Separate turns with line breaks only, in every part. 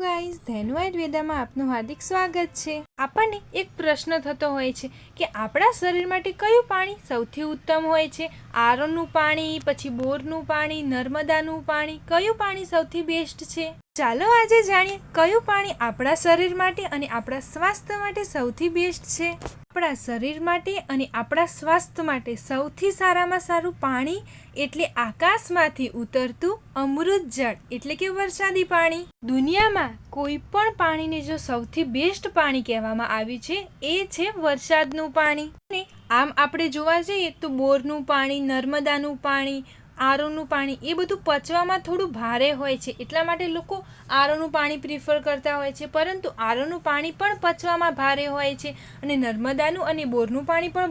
Guys, Dhenu આયુર્વેદામાં આપનું હાર્દિક સ્વાગત છે. આપણને એક પ્રશ્ન થતો હોય છે કે આપણા શરીર માટે કયું પાણી સૌથી ઉત્તમ હોય છે? આરોનું પાણી, પછી બોરનું પાણી, નર્મદાનું પાણી, કયું પાણી સૌથી બેસ્ટ છે? ચાલો આજે જાણીએ કયું પાણી આપણા શરીર માટે અને આપણા સ્વાસ્થ્ય માટે સૌથી બેસ્ટ છે. આપણા શરીર માટે અને આપણા સ્વાસ્થ્ય માટે સૌથી સારામાં સારું પાણી એટલે આકાશમાંથી ઉતરતું અમૃત જળ. એટલે કે વરસાદી પાણી. દુનિયામાં કોઈ પણ પાણીને જો સૌથી બેસ્ટ પાણી કહેવામાં આવ્યું છે, એ છે વરસાદનું પાણી. અને આમ આપણે જોવા જઈએ તો બોરનું પાણી, નર્મદાનું પાણી આરોનું પાણી, એ બધું પચવામાં થોડું ભારે હોય છે. એટલા માટે લોકો આરોનું પાણી પ્રિફર કરતા હોય છે. પરંતુ આરોનું પાણી પણ પચવામાં ભારે હોય છે. અને નર્મદાનું અને બોરનું પાણી પણ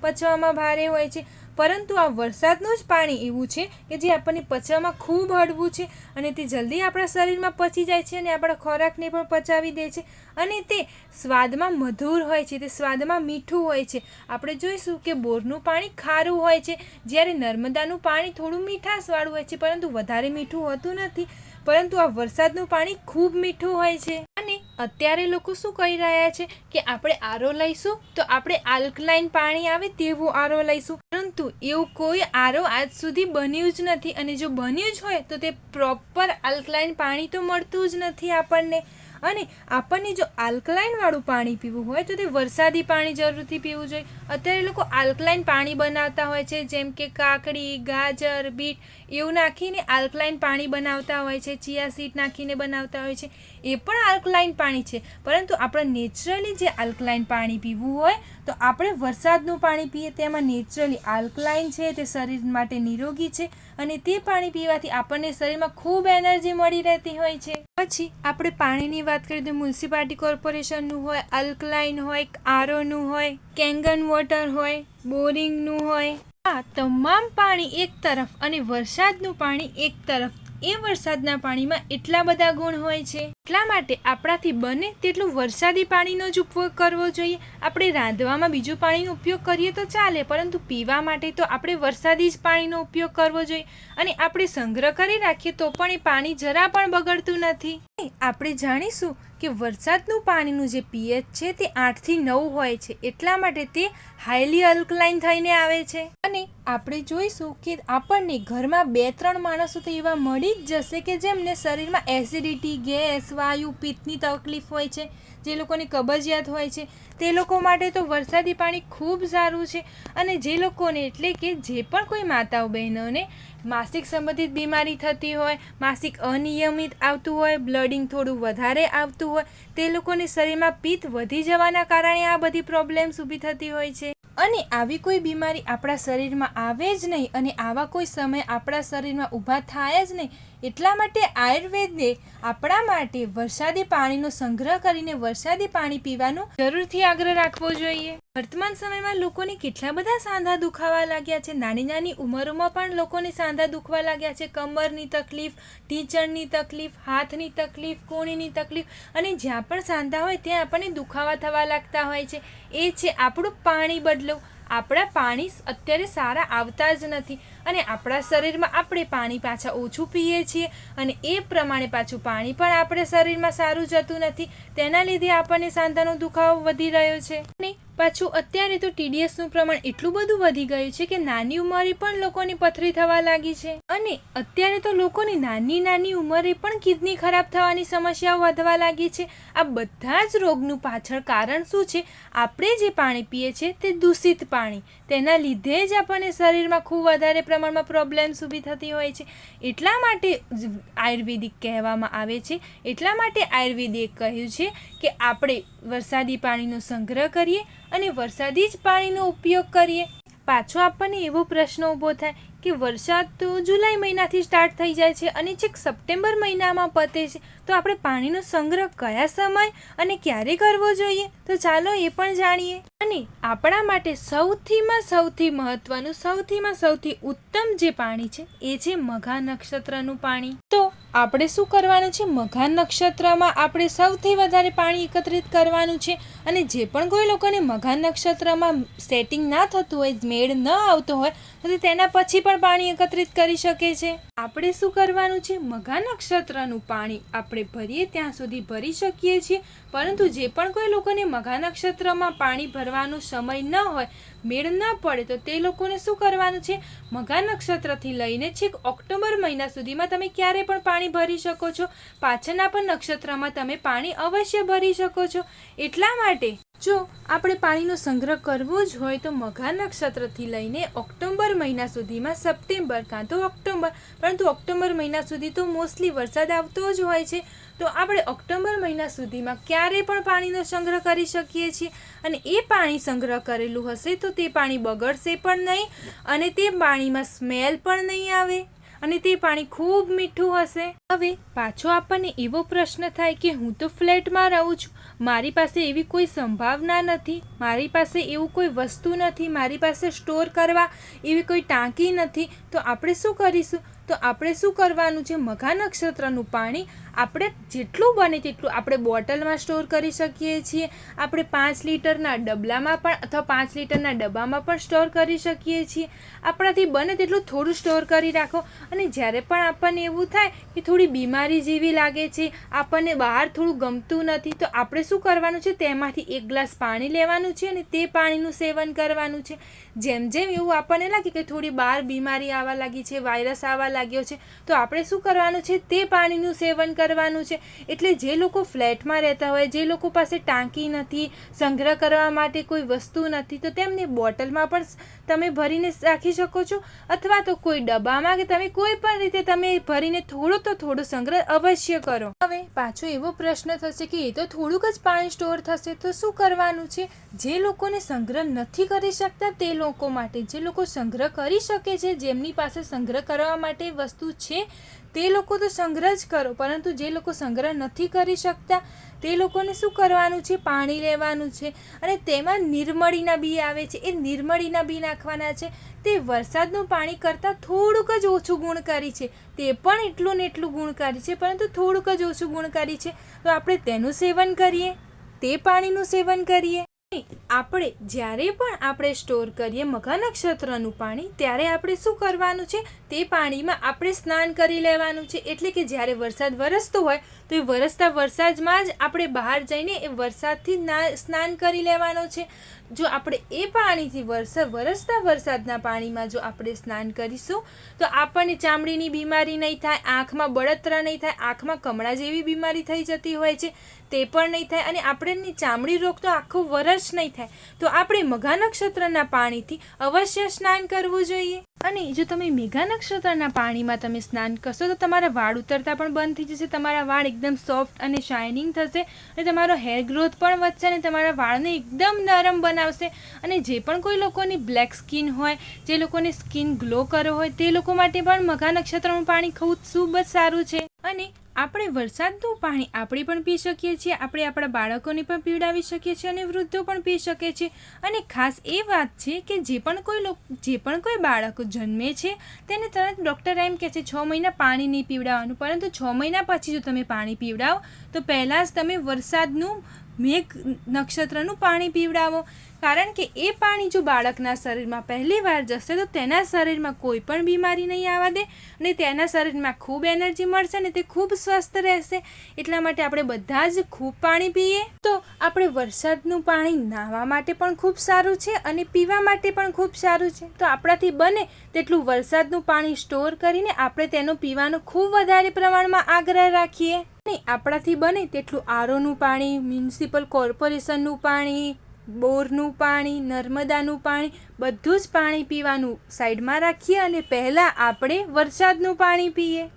પચવામાં ભારે હોય છે. પરંતુ આ વરસાદનું જ પાણી એવું છે કે જે આપણને પચવામાં ખૂબ હળવું છે અને તે જલ્દી આપણા શરીરમાં પચી જાય છે અને આપણા ખોરાકને પણ પચાવી દે છે. અને તે સ્વાદમાં મધુર હોય છે, તે સ્વાદમાં મીઠું હોય છે. આપણે જોઈશું કે બોરનું પાણી ખારું હોય છે. જ્યારે નર્મદાનું પાણી થોડું મીઠાશવાળું હોય છે, પરંતુ વધારે મીઠું હોતું નથી. પરંતુ આ વરસાદનું પાણી ખૂબ મીઠું હોય છે. અત્યારે લોકો શું કહી રહ્યા છે કે આપણે આરો લઈશું, તો આપણે આલ્કલાઇન પાણી આવે તેવું આરો લઈશું. પરંતુ એવું કોઈ આરો આજ સુધી બન્યું જ નથી અને જો બન્યું જ હોય, તો તે પ્રોપર આલ્કલાઇન પાણી તો મળતું જ નથી આપણને. અને આપણને જો આલ્કલાઇનવાળું પાણી પીવું હોય, તો તે વરસાદી પાણી જરૂરથી પીવું જોઈએ. અત્યારે લોકો આલ્કલાઇન પાણી બનાવતા હોય છે, જેમ કે કાકડી, ગાજર, બીટ, એવું નાખીને આલ્કલાઇન પાણી બનાવતા હોય છે, ચિયા સીડ નાખીને બનાવતા હોય છે. એ પણ આલ્કલાઇન પાણી છે. પરંતુ આપણે નેચરલી જે આલ્કલાઇન પાણી પીવું હોય, તો આપણે વરસાદનું પાણી પીએ, તેમાં નેચરલી આલ્કલાઇન છે, તે શરીર માટે નિરોગી છે અને તે પાણી પીવાથી આપણને શરીરમાં ખૂબ એનર્જી મળી રહેતી હોય છે. પછી આપણે પાણીની વાત કરીએ તો મ્યુનિસિપાલિટી કોર્પોરેશનનું હોય અલ્કલાઇન હોય આરોનું હોય, કેંગન વોટર હોય બોરિંગનું હોય. આ તમામ પાણી એક તરફ અને વરસાદનું પાણી એક તરફ. એ વરસાદના પાણીમાં એટલા બધા ગુણ હોય છે. એટલા માટે આપણાથી બને તેટલું વરસાદી પાણીનો જ ઉપયોગ કરવો જોઈએ. આપણે રાંધવામાં બીજું પાણીનો ઉપયોગ કરીએ તો ચાલે, પરંતુ પીવા માટે તો આપણે વરસાદી જ પાણીનો ઉપયોગ કરવો જોઈએ. અને આપણે સંગ્રહ કરી રાખીએ તો પણ એ પાણી જરા પણ બગડતું નથી. આપણે જાણીશું કે વરસાદનું પાણીનું જે પીએચ છે તે આઠથી નવ હોય છે. એટલા માટે તે હાઈલી અલ્કલાઇન થઈને આવે છે. અને આપણે જોઈશું કે આપણને ઘરમાં બે ત્રણ માણસો તો એવા મળી જ જશે કે જેમને શરીરમાં એસિડિટી ગેસ વાયુ, પિત્તની તકલીફ હોય છે, જે લોકોને કબજિયાત હોય છે. તે લોકો માટે તો વરસાદી પાણી ખૂબ સારું છે. અને જે લોકોને એટલે કે જે પણ કોઈ માતાઓ બહેનોને માસિક સંબંધિત બીમારી થતી હોય, માસિક અનિયમિત આવતું હોય, બ્લડિંગ થોડું વધારે આવતું હોય, તે લોકોને શરીરમાં પિત્ત વધી જવાના કારણે આ બધી પ્રોબ્લેમ્સ ઊભી થતી હોય છે. અને આવી કોઈ બીમારી આપણા શરીરમાં આવે જ નહીં અને આવા કોઈ સમય આપણા શરીરમાં ઊભા થાય જ નહીં, એટલા માટે આયુર્વેદે આપણા માટે વરસાદી પાણીનો સંગ્રહ કરીને વરસાદી પાણી પીવાનો જરૂરથી આગ્રહ રાખવો જોઈએ. વર્તમાન સમયમાં લોકોને કેટલા બધા સાંધા દુખાવા લાગ્યા છે? નાની નાની ઉંમરોમાં પણ લોકોને સાંધા દુખવા લાગ્યા છે. કમરની તકલીફ, ટીચરની તકલીફ, હાથની તકલીફ, કોણીની તકલીફ અને જ્યાં પણ સાંધા હોય ત્યાં આપણને દુખાવા થવા લાગતા હોય છે. એ છે આપણું પાણી બદલો. આપણા પાણી અત્યારે સારા આવતા જ નથી અને આપણા શરીરમાં આપણે પાણી પાછા ઓછું પીએ છીએ અને એ પ્રમાણે પાછું પાણી પણ આપણે શરીરમાં સારું જતું નથી. તેના લીધે આપણને સાંધાનો દુખાવો વધી રહ્યો છે. અને પાછું અત્યારે તો ટીડીએસનું પ્રમાણ એટલું બધું વધી ગયું છે કે નાની ઉંમરે પણ લોકોની પથરી થવા લાગી છે. અને અત્યારે તો લોકોની નાની નાની ઉંમરે પણ કિડની ખરાબ થવાની સમસ્યાઓ વધવા લાગી છે. આ બધા જ રોગનું પાછળ કારણ શું છે? આપણે જે પાણી પીએ છીએ તે દૂષિત પાણી. તેના લીધે જ આપણને શરીરમાં ખૂબ વધારે પ્રમાણમાં પ્રોબ્લેમ્સ ઊભી થતી હોય છે. એટલા માટે આયુર્વેદિક કહેવામાં આવે છે. એટલા માટે આયુર્વેદિક કહ્યું છે કે આપણે વરસાદી પાણીનો સંગ્રહ કરીએ અને વરસાદી જ પાણીનો ઉપયોગ કરીએ? પાછો આપણને એવો પ્રશ્ન ઊભો થાય કે વરસાદ તો જુલાઈ મહિનાથી સ્ટાર્ટ થઈ જાય છે અને છેક સપ્ટેમ્બર મહિનામાં પતે છે. તો આપણે પાણીનો સંગ્રહ કયા સમય અને ક્યારે કરવો જોઈએ? તો ચાલો એ પણ જાણીએ. અને આપણા માટે સૌથીમાં સૌથી મહત્વનું, સૌથીમાં સૌથી ઉત્તમ જે પાણી છે એ છે મઘા નક્ષત્રનું પાણી. તો આપણે શું કરવાનું છે? મઘા નક્ષત્રમાં આપણે સૌથી વધારે પાણી એકત્રિત કરવાનું છે અને જે પણ કોઈ લોકોને મઘા નક્ષત્રમાં સેટિંગ ના થતું હોય, મેળ ન આવતો હોય તો તેના પછી પણ પાણી એકત્રિત કરી શકે છે. આપણે શું કરવાનું છે? મઘા નક્ષત્રનું પાણી આપણે ભરીએ ત્યાં સુધી ભરી શકીએ છીએ. પરંતુ જે પણ કોઈ લોકોને મઘા નક્ષત્રમાં પાણી ભરવાનો સમય ન હોય, મેળ ન પડે, તો તે લોકોને શું કરવાનું છે? મઘા નક્ષત્રથી લઈને છેક ઓક્ટોબર મહિના સુધીમાં તમે ક્યારે પણ પાણી ભરી શકો છો. પાછળના પણ નક્ષત્રમાં તમે પાણી અવશ્ય ભરી શકો છો. એટલા માટે જો આપણે પાણીનો સંગ્રહ કરવો જ હોય તો મઘા નક્ષત્રથી લઈને ઓક્ટોબર મહિના સુધીમાં સપ્ટેમ્બર કાં તો ઓક્ટોબર, પરંતુ ઓક્ટોબર મહિના સુધી તો મોસ્ટલી વરસાદ આવતો જ હોય છે. તો આપણે ઓક્ટોબર મહિના સુધીમાં ક્યારે પણ પાણીનો સંગ્રહ કરી શકીએ છીએ? અને એ પાણી સંગ્રહ કરેલું હશે તો તે પાણી બગડશે પણ નહીં અને તે પાણીમાં સ્મેલ પણ નહીં આવે? અને તે પાણી ખૂબ મીઠું હશે. હવે પાછો આપણને એવો પ્રશ્ન થાય કે હું તો ફ્લેટમાં રહું છું. મારી પાસે એવી કોઈ સંભાવના નથી. મારી પાસે એવું કોઈ વસ્તુ નથી. મારી પાસે સ્ટોર કરવા એવી કોઈ ટાંકી નથી. તો આપણે શું કરીશું? તો આપણે શું કરવાનું છે? મઘા નક્ષત્રનું પાણી આપણે જેટલું બને તેટલું આપણે બોટલમાં સ્ટોર કરી શકીએ છીએ. આપણે પાંચ લીટરના ડબલામાં પણ અથવા પાંચ લીટરના ડબ્બામાં પણ સ્ટોર કરી શકીએ છીએ. આપણાથી બને તેટલું થોડું સ્ટોર કરી રાખો. અને જ્યારે પણ આપણને એવું થાય કે થોડી બીમારી જેવી લાગે છે, આપણને બહાર થોડું ગમતું નથી, તો આપણે શું કરવાનું છે? તેમાંથી એક ગ્લાસ પાણી લેવાનું છે અને તે પાણીનું સેવન કરવાનું છે. જેમ જેમ એવું આપણને લાગે કે થોડી બહાર બીમારી આવવા લાગી છે, વાયરસ આવવા લાગ્યો છે, તો આપણે શું કરવાનું છે? તે પાણીનું સેવન કરવાનું છે. એટલે જે લોકો ફ્લેટમાં રહેતા હોય, જે લોકો પાસે ટાંકી નથી, સંગ્રહ કરવા માટે કોઈ વસ્તુ નથી, તો તેમને બોટલમાં પણ તમે ભરીને રાખી શકો છો. અથવા તો કોઈ ડબ્બામાં કે તમે કોઈ પણ રીતે તમે ભરીને થોડો તો થોડો સંગ્રહ અવશ્ય કરો. હવે પાછો એવો પ્રશ્ન થશે કે એ તો થોડુંક જ પાણી સ્ટોર થશે, તો શું કરવાનું છે? જે લોકોને સંગ્રહ નથી કરી શકતા તે લોકો માટે, જે લોકો સંગ્રહ કરી શકે છે, જેમની પાસે સંગ્રહ કરવા માટે વસ્તુ છે તે લોકો તો સંગ્રહ જ કરો, પરંતુ જે લોકો સંગ્રહ નથી કરી શકતા, તે લોકોને શું કરવાનું છે? પાણી લેવાનું છે. અને તેમાં નિર્મળીના બી આવે છે. એ નિર્મળીના બી નાખવાના છે. તે વરસાદનું પાણી કરતાં થોડુંક જ ઓછું ગુણકારી છે. તે પણ એટલું ને એટલું ગુણકારી છે, પરંતુ થોડુંક જ ઓછું ગુણકારી છે. તો આપણે તેનું સેવન કરીએ? તે પાણીનું સેવન કરીએ? આપણે જ્યારે પણ આપણે સ્ટોર કરીએ મઘા નક્ષત્રનું પાણી, ત્યારે આપણે શું કરવાનું છે? તે પાણીમાં આપણે સ્નાન કરી લેવાનું છે. એટલે કે જ્યારે વરસાદ વરસતો હોય, તો એ વરસતા વરસાદમાં જ આપણે બહાર જઈને એ વરસાદથી સ્નાન કરી લેવાનો છે. જો આપણે એ પાણીથી વરસ, વરસતા વરસાદના પાણીમાં જો આપણે સ્નાન કરીશું, તો આપણને ચામડીની બીમારી નહીં થાય, આંખમાં બળતરા નહીં થાય, આંખમાં કમળા જેવી બીમારી થઈ જતી હોય છે. તે પણ નહીં થાય અને આપણેની ચામડી રોગ તો આખું વરસ નહીં થાય. તો આપણે મઘા નક્ષત્રના પાણીથી અવશ્ય સ્નાન કરવું જોઈએ. અને જો તમે મેઘા નક્ષત્રના પાણીમાં તમે સ્નાન કરશો તો તમારા વાળ ઉતરતા પણ બંધ થઈ જશે, તમારા વાળ એકદમ સોફ્ટ અને શાઇનિંગ થશે અને તમારો હેર ગ્રોથ પણ વધશે અને તમારા વાળને એકદમ નરમ બનાવશે. અને જે પણ કોઈ લોકોની બ્લેક સ્કિન હોય, જે લોકોને સ્કિન ગ્લો કરો હોય, તે લોકો માટે પણ મઘા નક્ષત્રનું પાણી ખૂબ ખૂબ જ સારું છે. અને આપણે વરસાદનું પાણી આપણે પણ પી શકીએ છીએ, આપણે આપણા બાળકોને પણ પીવડાવી શકીએ છીએ અને વૃદ્ધો પણ પી શકે છે. અને ખાસ એ વાત છે કે જે પણ કોઈ લોક, જે પણ કોઈ બાળક જન્મે છે, તેને તરત ડૉક્ટર એમ કહે છે, છ મહિના પાણી નહીં પીવડાવવાનું. પરંતુ છ મહિના પછી જો તમે પાણી પીવડાવો, તો પહેલાં જ તમે વરસાદનું મેઘ નક્ષત્રનું પાણી પીવડાવો. કારણ કે એ પાણી જો બાળકના શરીરમાં પહેલી વાર જશે તો તેના શરીરમાં કોઈ પણ બીમારી નહીં આવવા દે અને તેના શરીરમાં ખૂબ એનર્જી મળશે અને તે ખૂબ સ્વસ્થ રહેશે. એટલા માટે આપણે બધા જ ખૂબ પાણી પીએ. તો આપણે વરસાદનું પાણી નાહવા માટે પણ ખૂબ સારું છે અને પીવા માટે પણ ખૂબ સારું છે. તો આપણાથી બને તેટલું વરસાદનું પાણી સ્ટોર કરીને આપણે તેનો પીવાનો ખૂબ વધારે પ્રમાણમાં આગ્રહ રાખીએ. અને આપણાથી બને તેટલું આરોનું પાણી, મ્યુનિસિપલ કોર્પોરેશનનું પાણી બોરનું પાણી, નર્મદાનું પાણી, બધું જ પાણી પીવાનું સાઈડમાં રાખીએ અને પહેલાં આપણે વરસાદનું પાણી પીએ.